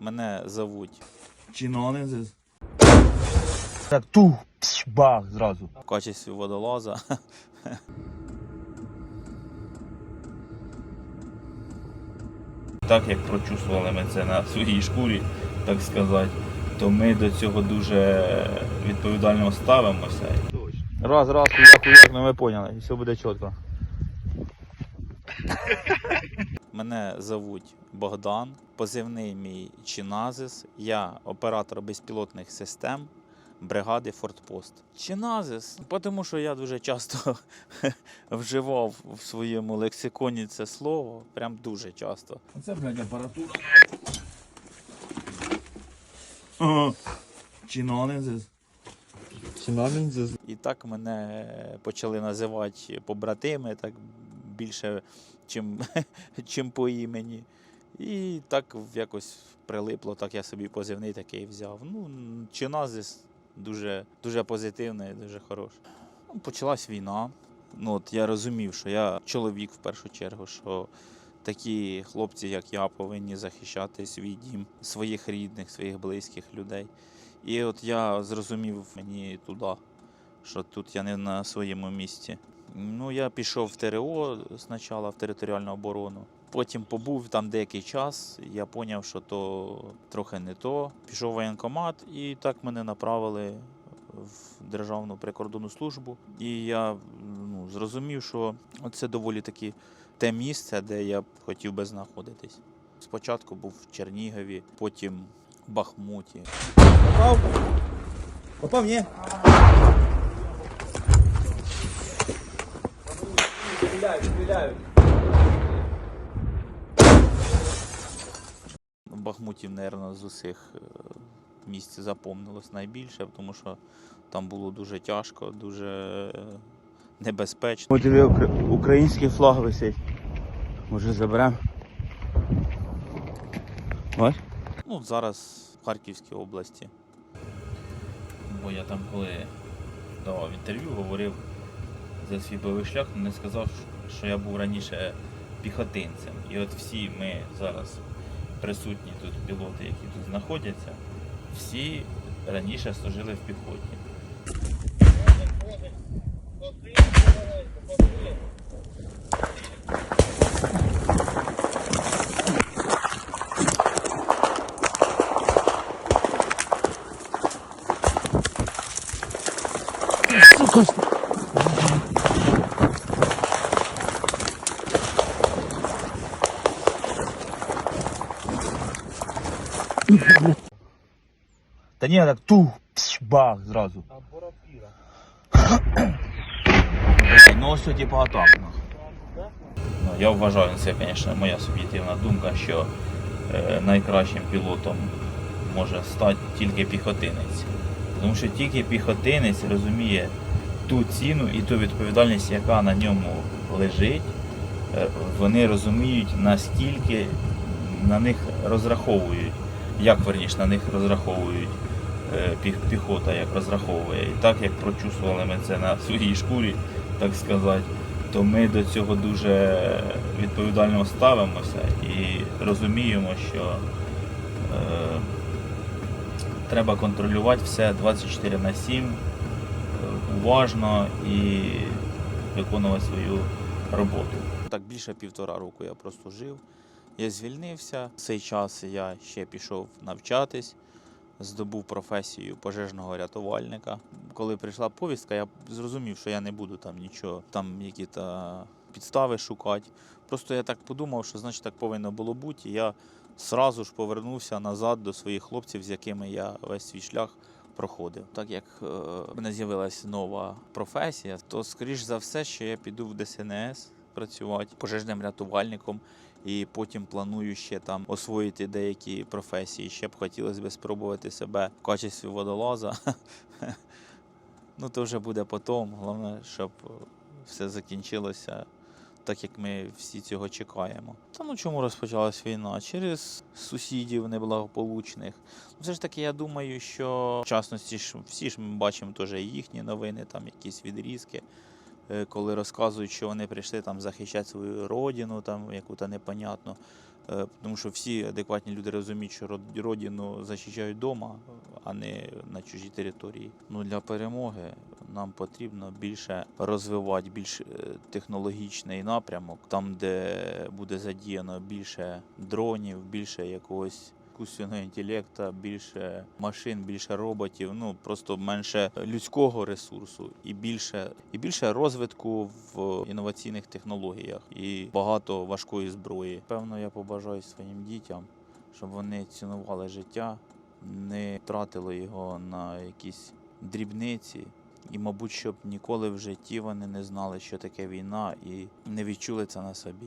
Мене зовуть Чинонезис. Так тух, пш, бах, зразу. в качестві водолаза. Так як прочувствували ми це на своїй шкурі, так сказати, то ми до цього дуже відповідально ставимося. Раз, раз, хуяк, хуяк, ну ми поняли, і все буде чітко. Мене зовуть Богдан, позивний мій Чиназис. Я оператор безпілотних систем бригади Фортпост. Чиназис, тому що я дуже часто вживав в своєму лексиконі це слово, прям дуже часто. Оце, блядь, апаратура. Ага. Чинонезис. Чинонезис. І так мене почали називати побратими, так більше, чим, чим по імені. І так якось прилипло, так я собі позивний такий взяв. Ну, Чиназис дуже, дуже позитивний, дуже хороший. Ну, почалась війна. Ну, от я розумів, що я чоловік в першу чергу, що такі хлопці, як я, повинні захищати свій дім, своїх рідних, своїх близьких людей. І от я зрозумів мені туди, що тут я не на своєму місці. Ну, я пішов в ТРО спочатку, в територіальну оборону. Потім побув там деякий час, я зрозумів, що то трохи не то. Пішов в воєнкомат, і так мене направили в Державну прикордонну службу. І я ну, зрозумів, що це доволі таки те місце, де я б хотів би знаходитись. Спочатку був в Чернігові, потім в Бахмуті. Попав? Попав, ні? Стріляють, стріляють. В Бахмуті, мабуть, з усіх е, місць запомнилось найбільше, тому що там було дуже тяжко, дуже е, небезпечно. Диви, український флаг висить. Може заберемо? Ось. Ну, зараз в Харківській області. Бо я там, коли давав інтерв'ю, говорив за свій бойовий шлях, не сказав, що я був раніше піхотинцем. І от всі ми зараз присутні тут пілоти, які тут знаходяться, всі раніше служили в піхоті. Та ні, так тух, пш, бах, зразу. Ну ось типу атак. ну. Ну, я вважаю, це, звісно, моя суб'єктивна думка, що е, найкращим пілотом може стати тільки піхотинець. Тому що тільки піхотинець розуміє ту ціну і ту відповідальність, яка на ньому лежить. Е, Вони розуміють, наскільки на них розраховують, як верніше на них розраховують е, піхота, як розраховує. І так як прочувствували ми це на своїй шкурі, так сказати, то ми до цього дуже відповідально ставимося і розуміємо, що е, треба контролювати все 24 на 7, е, уважно і виконувати свою роботу. Так більше півтора року я прослужив. Я звільнився. В цей час я ще пішов навчатись, здобув професію пожежного рятувальника. Коли прийшла повістка, я зрозумів, що я не буду там нічого, там які-то підстави шукати. Просто я так подумав, що значить так повинно було бути. І я сразу ж повернувся назад до своїх хлопців, з якими я весь свій шлях проходив. Так як е, в мене з'явилася нова професія, то скоріш за все, що я піду в ДСНС працювати пожежним рятувальником. І потім планую ще там освоїти деякі професії. Ще б хотілося б спробувати себе в качестві водолаза. Ну, то вже буде потім. Головне, щоб е, все закінчилося так, як ми всі цього чекаємо. Та ну чому розпочалась війна? Через сусідів неблагополучних. Все ж таки, я думаю, що в частності ж всі ж ми бачимо теж їхні новини, там якісь відрізки, коли розказують, що вони прийшли там захищати свою родину, там яку-то непонятну. Е, Тому що всі адекватні люди розуміють, що родину захищають вдома, а не на чужій території. Ну для перемоги нам потрібно більше розвивати більш е, технологічний напрямок, там, де буде задіяно більше дронів, більше якогось іскусственного інтелекту, більше машин, більше роботів, ну просто менше людського ресурсу і більше, і більше розвитку в інноваційних технологіях і багато важкої зброї. Певно, я побажаю своїм дітям, щоб вони цінували життя, не тратили його на якісь дрібниці. І, мабуть, щоб ніколи в житті вони не знали, що таке війна, і не відчули це на собі.